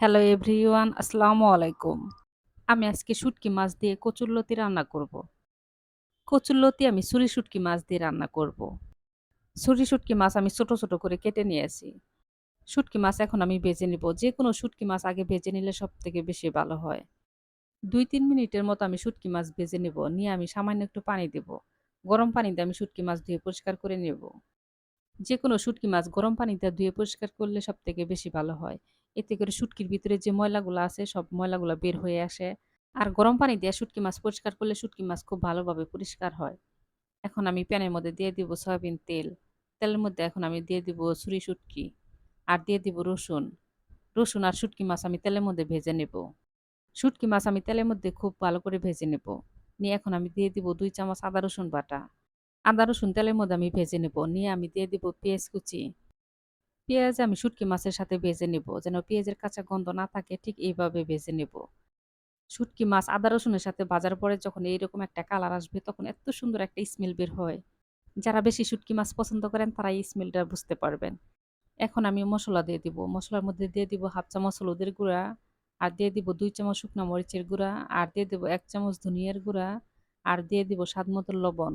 Hello everyone আসসালামু আলাইকুম আমি আজকে শুটকি মাছ দিয়ে কচুরলতি রান্না করব। কচুরলতি আমি ছুরি শুটকি মাছ দিয়ে রান্না করব। ছুরি শুটকি মাছ আমি ছোট ছোট করে কেটে নিয়েছি শুটকি মাছ এখন আমি ভেজে নিব। যে কোনো শুটকি মাছ আগে ভেজে নিলে সব থেকে বেশি ভালো হয়। দুই তিন মিনিটের মতো আমি শুটকি মাছ ভেজে নেব। নিয়ে আমি সামান্য একটু পানি দেব। গরম পানিতে আমি শুটকি মাছ ধুয়ে পরিষ্কার করে নেব। যে কোনো শুটকি মাছ গরম পানিতে ধুয়ে পরিষ্কার করলে সব থেকে বেশি ভালো হয়। এতে করে শুটকির ভিতরে যে ময়লাগুলো আছে, সব ময়লাগুলো বের হয়ে আসে। আর গরম পানি দিয়ে শুটকি মাছ পরিষ্কার করলে শুটকি মাছ খুব ভালোভাবে পরিষ্কার হয়। এখন আমি প্যানের মধ্যে দিয়ে দিব সয়াবিন তেল। তেলের মধ্যে এখন আমি দিয়ে দিব ছুরি শুটকি আর দিয়ে দিব রসুন। রসুন আর শুটকি মাছ আমি তেলের মধ্যে ভেজে নেব। শুটকি মাছ আমি তেলের মধ্যে খুব ভালো করে ভেজে নেব। নিয়ে এখন আমি দিয়ে দিব দুই চামচ আদা রসুন বাটা। আদা রসুন তেলের মধ্যে আমি ভেজে নেব। নিয়ে আমি দিয়ে দিব পেঁয়াজ কুচি। পেঁয়াজ আমি শুটকি মাছের সাথে ভেজে নেব। যেন পেঁয়াজের কাঁচা গন্ধ না থাকে, ঠিক এইভাবে ভেজে নেব। শুটকি মাছ আদা রসুনের সাথে ভাজার পরে যখন এইরকম একটা কালার আসবে, তখন এত সুন্দর একটা স্মেল বের হয়। যারা বেশি শুটকি মাছ পছন্দ করেন, তারা এই স্মেলটা বুঝতে পারবেন। এখন আমি মশলা দিয়ে দিব। মশলার মধ্যে দিয়ে দিব হাফ চামচ হলুদের গুঁড়া, আর দিয়ে দিব দুই চামচ শুকনো মরিচের গুঁড়া, আর দিয়ে দেবো এক চামচ ধনিয়ার গুঁড়া, আর দিয়ে দিব স্বাদ মতো লবণ।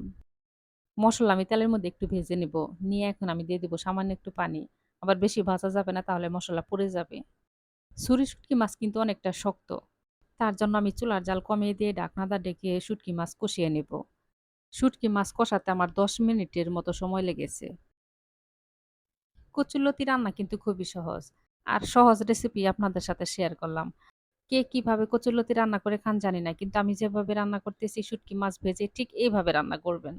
মশলা আমি তেলের মধ্যে একটু ভেজে নিব। নিয়ে এখন আমি দিয়ে দেবো সামান্য একটু পানি। আবার বেশি ভাজা যাবে না, তাহলে মশলা পড়ে যাবে। ছুরি শুটকি মাছ কিন্তু অনেকটা শক্ত। তার জন্য আমি চুলার জাল কমিয়ে দিয়ে ডাকনাদা ডেকে শুটকি মাছ কষিয়ে নেব। শুটকি মাছ কষাতে আমার দশ মিনিটের মতো সময় লেগেছে। কচুলতি রান্না কিন্তু খুবই সহজ। আর সহজ রেসিপি আপনাদের সাথে শেয়ার করলাম। কে কীভাবে কচুলতি রান্না করে খান জানি না, কিন্তু আমি যেভাবে রান্না করতেছি, শুটকি মাছ ভেজে ঠিক এইভাবে রান্না করবেন।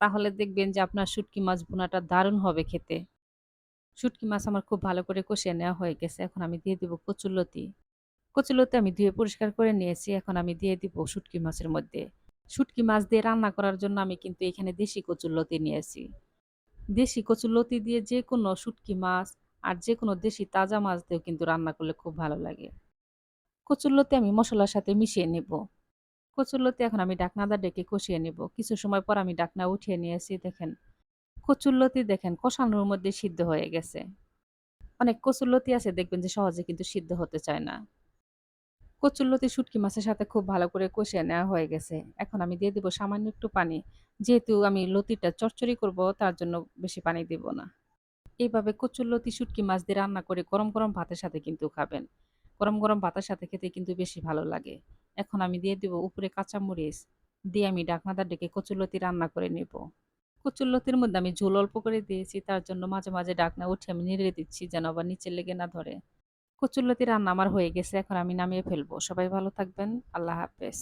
তাহলে দেখবেন যে আপনার শুটকি মাছ ভুনাটা দারুণ হবে খেতে। শুটকি মাছ আমার খুব ভালো করে কষিয়ে নেওয়া হয়ে গেছে। এখন আমি দিয়ে দিব কচুলতি কচুলতি আমি ধুয়ে পরিষ্কার করে নিয়েছি। এখন আমি দিয়ে দিব শুটকি মাছের মধ্যে। শুটকি মাছ দিয়ে রান্না করার জন্য আমি কিন্তু এখানে দেশি কচুলতি নিয়েছি। দেশি কচুলতি দিয়ে যে কোনো শুটকি মাছ আর যে কোনো দেশি তাজা মাছ দিয়েও কিন্তু রান্না করলে খুব ভালো লাগে। কচুরলতি আমি মশলার সাথে মিশিয়ে নেব। কচুরলতি এখন আমি ডাকনাদা ডেকে কষিয়ে নেব। কিছু সময় পর আমি ডাকনা উঠিয়ে নিয়েছি দেখেন। কচুরলতি দেখেন, কষানোর মধ্যে সিদ্ধ হয়ে গেছে। অনেক কচুরলতি আছে, দেখবেন যে সহজে কিন্তু সিদ্ধ হতে চায় না। কচুরলতি শুটকি মাছের সাথে খুব ভালো করে কষিয়ে নেওয়া হয়ে গেছে। এখন আমি দিয়ে দিব সামান্য একটু পানি। যেহেতু আমি লতিটা চচ্চড়ি করব, তার জন্য বেশি পানি দেব না। এইভাবে কচুরলতি শুটকি মাছ দিয়ে রান্না করে গরম গরম ভাতের সাথে কিন্তু খাবেন। গরম গরম ভাতের সাথে খেতে কিন্তু বেশি ভালো লাগে। এখন আমি দিয়ে দিব উপরে কাঁচামরিচ দিয়ে আমি ডাকনাদার ডেকে কচুরলতি রান্না করে নেব। কচুরলতির মধ্যে আমি ঝোল অল্প করে দিয়েছি, তার জন্য মাঝে মাঝে ডাকনা উঠে আমি নেড়ে দিচ্ছি যেন আবার নিচে লেগে না ধরে। কচুরলতি রান্না আমার হয়ে গেছে, এখন আমি নামিয়ে ফেলব। সবাই ভালো থাকবেন। আল্লাহ হাফেজ।